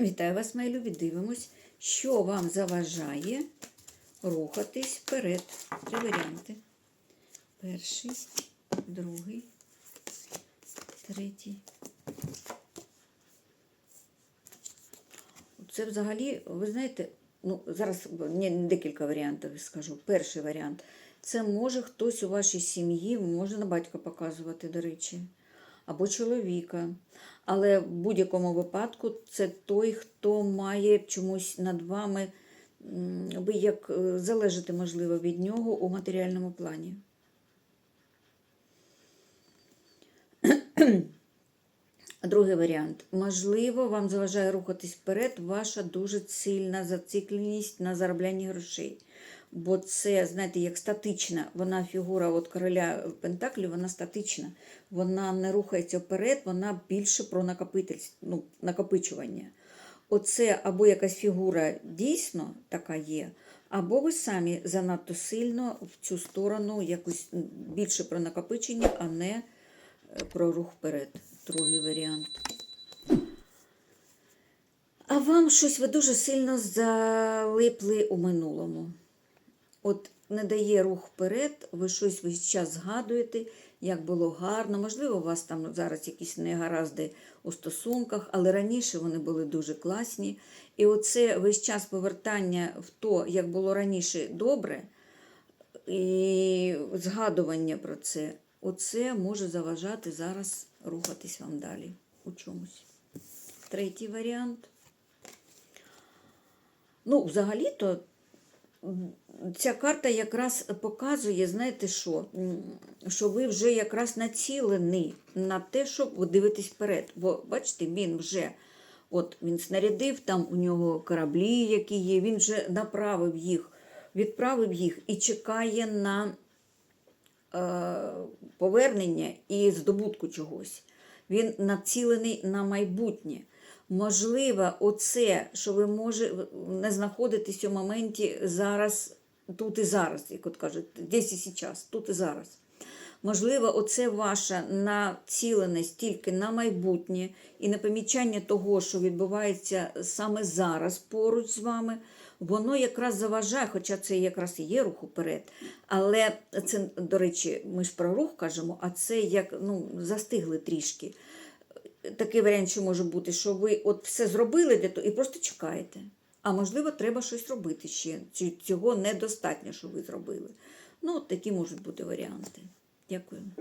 Вітаю вас, мої любі. Дивимось, що вам заважає рухатись вперед. Три варіанти. Перший, другий, третій. Це взагалі, ви знаєте, ну, зараз декілька варіантів скажу. Перший варіант. Це може хтось у вашій сім'ї, може на батька показувати, до речі, або чоловіка. Але в будь-якому випадку це той, хто має чомусь над вами, аби як залежати залежите, можливо, від нього у матеріальному плані. Другий варіант. Можливо, вам заважає рухатись вперед ваша дуже сильна зацикленість на зароблянні грошей. Бо це, знаєте, як статична, вона фігура от короля Пентаклів, вона статична, вона не рухається вперед, вона більше про ну, накопичування. Оце або якась фігура дійсно така є, або ви самі занадто сильно в цю сторону якось більше про накопичення, а не е, про рух вперед. Другий варіант. А вам щось ви дуже сильно залипли у минулому. От не дає рух вперед, ви щось весь час згадуєте, як було гарно. Можливо, у вас там зараз якісь негаразди у стосунках, але раніше вони були дуже класні. І оце весь час повертання в то, як було раніше добре, і згадування про це, оце може заважати зараз рухатись вам далі у чомусь. Третій варіант. Ну, взагалі-то ця карта якраз показує, знаєте що, що ви вже якраз націлені на те, щоб ви дивитесь вперед. Бо бачите, він вже от він снарядив, там у нього кораблі, які є, він вже направив їх, відправив їх і чекає на повернення і здобутку чогось. Він націлений на майбутнє. Можливо, оце, що ви може не знаходитесь у моменті зараз, тут і зараз, як от кажуть, десь і зараз, тут і зараз. Можливо, оце ваша націленість тільки на майбутнє і на помічання того, що відбувається саме зараз поруч з вами, воно якраз заважає, хоча це якраз і є рух уперед. Але це, до речі, ми ж про рух кажемо, а це як ну, застигли трішки такий варіант, що може бути, що ви от все зробили для того і просто чекаєте. А можливо, треба щось робити ще. Цього недостатньо, що ви зробили. Ну, от такі можуть бути варіанти. Дякую.